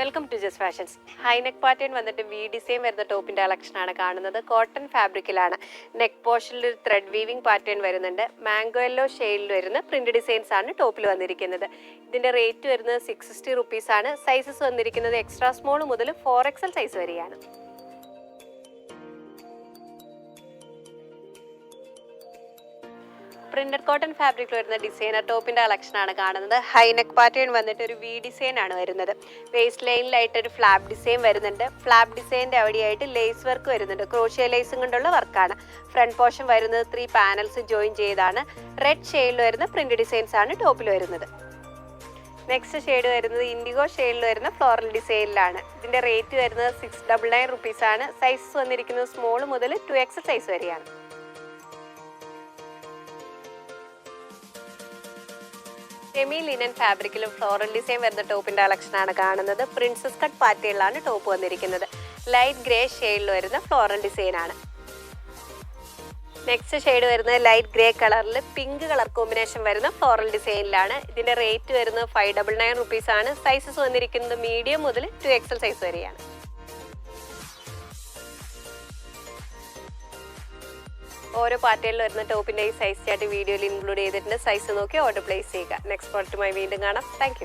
Welcome to Jas fashions high neck pattern വന്നിട്ട് V design വരുന്ന ടോപ്പിന്റെ കളക്ഷനാണ് കാണുന്നത്. കോട്ടൺ ഫാബ്രിക്കിലാണ് നെക്ക് പോർഷനിൽ ഒരു ത്രെഡ് വീവിംഗ് പാറ്റേൺ വരുന്നുണ്ട്. മാംഗോ യെല്ലോ വരുന്ന പ്രിന്റ് ഡിസൈൻസ് ആണ് ടോപ്പിൽ വന്നിരിക്കുന്നത്. ഇതിന്റെ റേറ്റ് വരുന്നത് സിക്സ് സിക്സ്റ്റി റുപ്പീസ് ആണ്. സൈസസ് വന്നിരിക്കുന്നത് എക്സ്ട്രാ സ്മോൾ മുതൽ ഫോർ എക്സൽ സൈസ് വരെയാണ്. പ്രിന്റഡ് കോട്ടൺ ഫാബ്രിക്കിൽ വരുന്ന ഡിസൈനർ ടോപ്പിന്റെ കളക്ഷൻ ആണ് കാണുന്നത്. ഹൈനെക്ക് പാറ്റേൺ വന്നിട്ട് ഒരു വി ഡിസൈൻ ആണ് വരുന്നത്. വേസ്റ്റ് ലൈനിലായിട്ട് ഒരു ഫ്ലാപ്പ് ഡിസൈൻ വരുന്നുണ്ട്. ഫ്ലാപ്പ് ഡിസൈനിന്റെ അവിടെയായിട്ട് ലേസ് വർക്ക് വരുന്നുണ്ട്. ക്രോഷ്യ ലേസും കൊണ്ടുള്ള വർക്കാണ് ഫ്രണ്ട് പോർഷൻ വരുന്നത് ത്രീ പാനൽസ് ജോയിൻ ചെയ്താണ്. റെഡ് ഷെയ്ഡിൽ വരുന്ന പ്രിന്റ് ഡിസൈൻസ് ആണ് ടോപ്പിൽ വരുന്നത്. നെക്സ്റ്റ് ഷെയ്ഡ് വരുന്നത് ഇൻഡിഗോ ഷെയ്ഡിൽ വരുന്ന ഫ്ലോറൽ ഡിസൈനിലാണ് ഇതിന്റെ റേറ്റ് വരുന്നത് സിക്സ് ഡബിൾ നയൻ റുപ്പീസ് ആണ്. സൈസ് വന്നിരിക്കുന്നത് സ്മോൾ മുതൽ ടു എക്സ് സൈസ് വരെയാണ്. സെമി ലിനൻ ഫാബ്രിക്കിലും ഫ്ലോറൽ ഡിസൈൻ വരുന്ന ടോപ്പിന്റെ കളക്ഷൻ ആണ് കാണുന്നത്. പ്രിൻസസ് കട്ട് പാറ്റേണിലാണ് ടോപ്പ് വന്നിരിക്കുന്നത്. ലൈറ്റ് ഗ്രേ ഷെയ്ഡിൽ വരുന്ന ഫ്ലോറൽ ഡിസൈൻ ആണ്. നെക്സ്റ്റ് ഷെയ്ഡ് വരുന്നത് ലൈറ്റ് ഗ്രേ കളറിൽ പിങ്ക് കളർ കോമ്പിനേഷൻ വരുന്ന ഫ്ലോറൽ ഡിസൈനിലാണ് ഇതിന്റെ റേറ്റ് വരുന്നത് ഫൈവ് ഡബിൾ നയൻ റുപ്പീസ് ആണ്. സൈസസ് വന്നിരിക്കുന്നത് മീഡിയം മുതൽ ടു എക്സൽ സൈസ് വരെയാണ്. ഓരോ പാറ്റേണിൽ വരുന്ന ടോപ്പിന്റെ ഈ സൈസ് ചാർട്ട് വീഡിയോയിൽ ഇൻക്ലൂഡ് ചെയ്തിട്ടുണ്ട്. സൈസ് നോക്കി ഓർഡർ പ്ലേസ് ചെയ്യുക. നെക്സ്റ്റ് പ്രോഡക്റ്റുമായി വീണ്ടും കാണാം. താങ്ക്